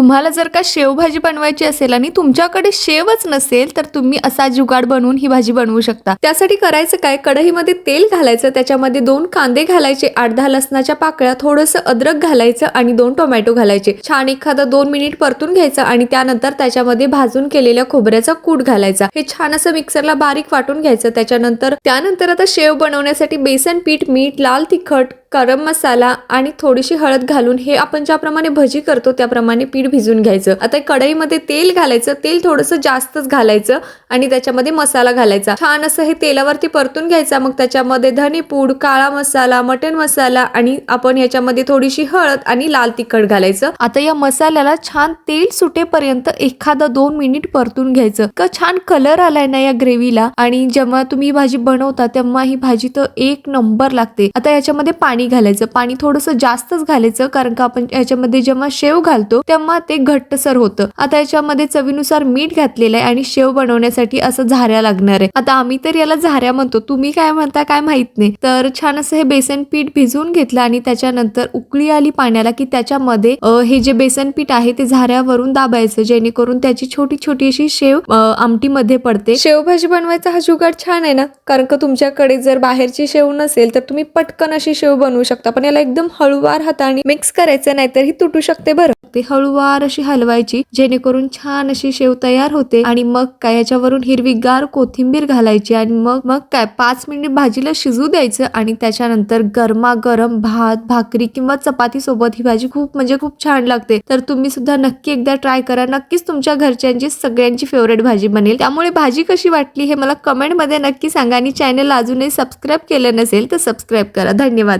तुम्हाला जर का शेवभाजी बनवायची असेल आणि तुमच्याकडे शेवच नसेल तर तुम्ही असा जुगाड बनवून ही भाजी बनवू शकता. त्यासाठी करायचं काय? कढईमध्ये तेल घालायचं त्याच्यामध्ये दोन कांदे घालायचे आठ दहा लसणाच्या पाकळ्या थोडंसं अद्रक घालायचं आणि दोन टोमॅटो घालायचे. छान एखादा दोन मिनिट परतून घ्यायचं आणि त्यानंतर त्याच्यामध्ये भाजून केलेल्या खोबऱ्याचा कूट घालायचा. हे छान असं मिक्सरला बारीक वाटून घ्यायचं. त्याच्यानंतर त्यानंतर आता शेव बनवण्यासाठी बेसन पीठ मीठ लाल तिखट गरम मसाला आणि थोडीशी हळद घालून हे आपण ज्याप्रमाणे भजी करतो त्याप्रमाणे पीठ भिजून घ्यायचं. आता कढईमध्ये तेल घालायचं तेल थोडंसं जास्तच घालायचं आणि त्याच्यामध्ये मसाला घालायचा. छान असं हे तेलावरती परतून घ्यायचा मग त्याच्यामध्ये धनेपूड काळा मसाला मटन मसाला आणि आपण याच्यामध्ये थोडीशी हळद आणि लाल तिखट घालायचं. आता या मसाल्याला छान तेल सुटेपर्यंत एखादा दोन मिनिट परतून घ्यायचं. का छान कलर आलाय ना या ग्रेव्हीला आणि जेव्हा तुम्ही भाजी बनवता तेव्हा ही भाजी तर एक नंबर लागते. आता याच्यामध्ये पाणी घालायचं पाणी थोडंसं जास्तच घालायचं कारण का आपण याच्यामध्ये जेव्हा शेव घालतो तेव्हा ते घट्टसर होतं. आता याच्यामध्ये चवीनुसार मीठ घातलेलं आहे आणि शेव बनवण्यासाठी असं झाऱ्या लागणार आहे. आता आम्ही तर याला झाऱ्या म्हणतो. तुम्ही काय म्हणता काय माहीत नाही. तर छान असं हे बेसन पीठ भिजवून घेतलं आणि त्याच्यानंतर उकळी आली पाण्याला की त्याच्यामध्ये हे जे बेसन पीठ आहे ते झाऱ्यावरून दाबायचं जेणेकरून त्याची छोटी छोटी अशी शेव आमटीमध्ये पडते. शेवभाजी बनवायचा हा जुगाड छान आहे ना? कारण का तुमच्याकडे जर बाहेरची शेव नसेल तर तुम्ही पटकन अशी शेव बनवू शकता. पण याला एकदम हळूवार हाताने मिक्स करायचं नाहीतर ही तुटू शकते बरं. ते हळूवार अशी हलवायची जेणेकरून छान अशी शेव तयार होते आणि मग काय याच्यावरून हिरवीगार कोथिंबीर घालायची आणि मग मग काय पाच मिनिट भाजीला शिजू द्यायचं आणि त्याच्यानंतर गरमागरम भात भाकरी किंवा चपाती सोबत ही भाजी खूप म्हणजे खूप छान लागते. तर तुम्ही सुद्धा नक्की एकदा ट्राय करा. नक्कीच तुमच्या घरच्यांची सगळ्यांची फेवरेट भाजी बनेल. त्यामुळे भाजी कशी वाटली हे मला कमेंटमध्ये नक्की सांगा आणि चॅनल अजूनही सबस्क्राईब केलं नसेल तर सबस्क्राईब करा. धन्यवाद.